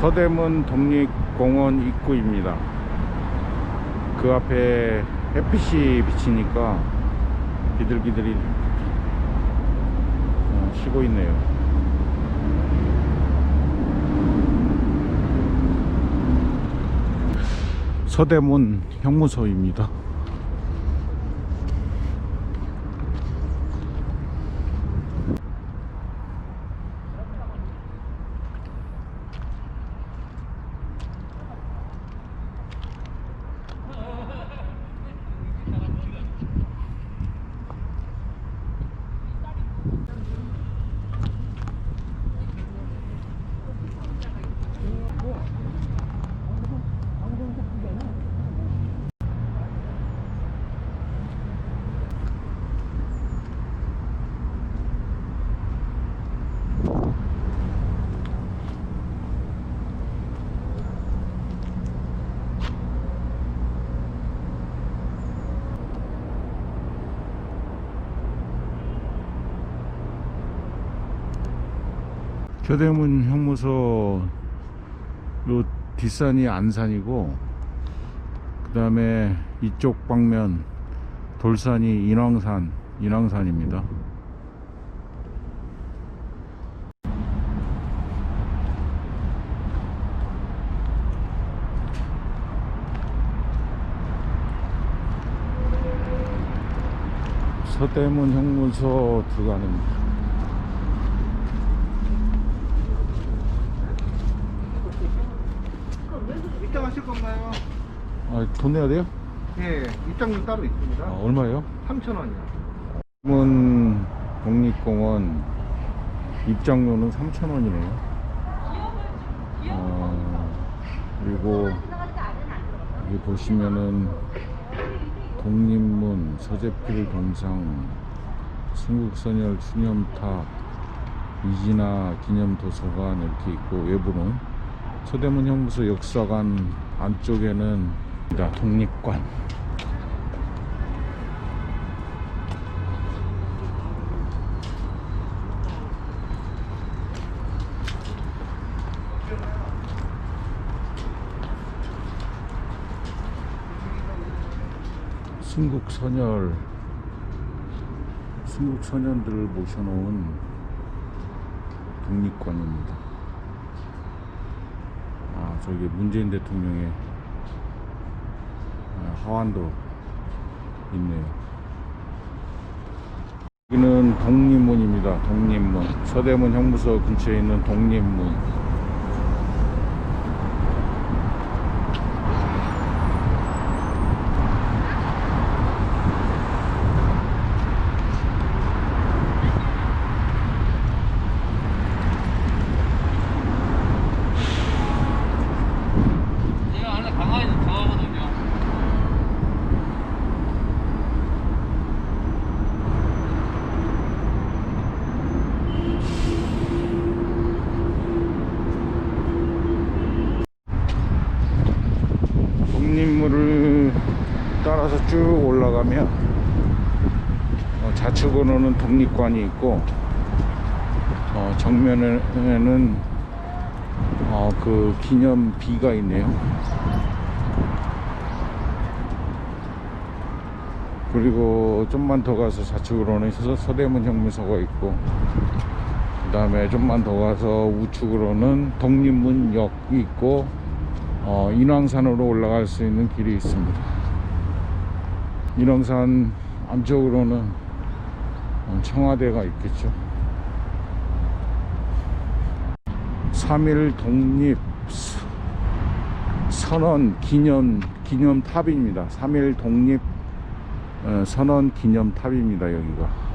서대문 독립공원 입구입니다. 그 앞에 햇빛이 비치니까 비들비들이 어, 쉬고 있네요. 서대문 형무소입니다. 서대문 형무소 요 뒷산이 안산이고 그 다음에 이쪽 방면 돌산이 인왕산 인왕산입니다. 서대문 형무소 들어가는 입장하실 건가요? 아, 돈 내야 돼요? 예, 입장료 따로 있습니다. 아, 얼마예요? 3,000원이요. 문 독립공원 입장료는 3,000원이네요. 어, 그리고 여기 보시면은 독립문, 서재필 동상, 순국선열 추념탑, 이진아 기념도서관 이렇게 있고 외부는 서대문 형무소 역사관 안쪽에는 독립관 순국 선열 순국 선현들을 모셔놓은 독립관입니다. 아 저기 문재인 대통령의 아, 하완도 있네요. 여기는 독립문입니다. 독립문 서대문 형무소 근처에 있는 독립문. 제가 원래 강화에서 좋아하거든요. 독립문을 따라서 쭉 올라가면 어, 좌측으로는 독립관이 있고 어, 정면에는 어, 그 기념비가 있네요. 그리고 좀만 더 가서 좌측으로는 서, 서대문 형무소가 있고 그 다음에 좀만 더 가서 우측으로는 독립문역이 있고 어, 인왕산으로 올라갈 수 있는 길이 있습니다. 인왕산 안쪽으로는 어, 청와대가 있겠죠. 3일 독립 스- 선언 기념 기념탑입니다. 3일 독립 어, 선언 기념탑입니다. 여기가.